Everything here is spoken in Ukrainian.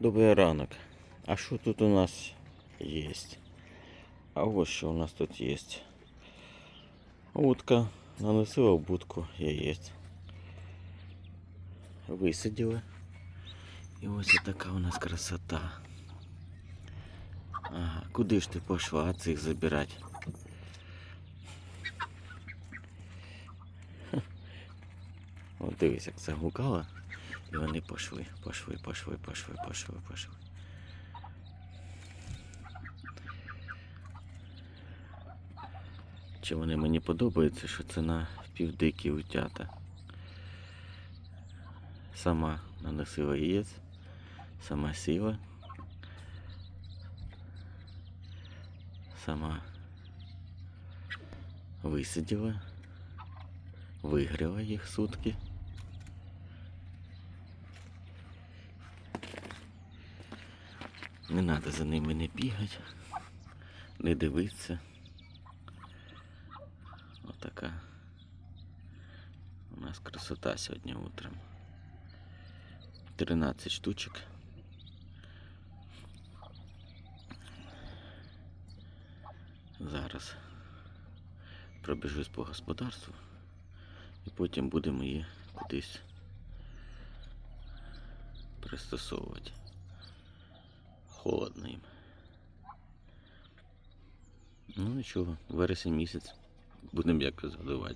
Добрий ранок. А що тут у нас є? А ось що у нас тут є. Утка наносила в будку яєць. Висадили. І ось така у нас красота. Ага, куди ж ти пішла цих забирати? Хе. От дивись, як загукала. І вони пішли, пішли, пішли, пішли, пішли, пішли. Чи вони мені подобаються, що це на півдикі утята. Сама наносила яєць, сама сіла, сама висиділа, вигріла їх сутки. Не треба за ними не бігати, не дивитися. Отака у нас красота сьогодні утром. 13 штучок. Зараз пробіжусь по господарству і потім будемо її кудись пристосовувати. Холодно їм. Ну нічого, вересень місяць. Будемо якось годувати.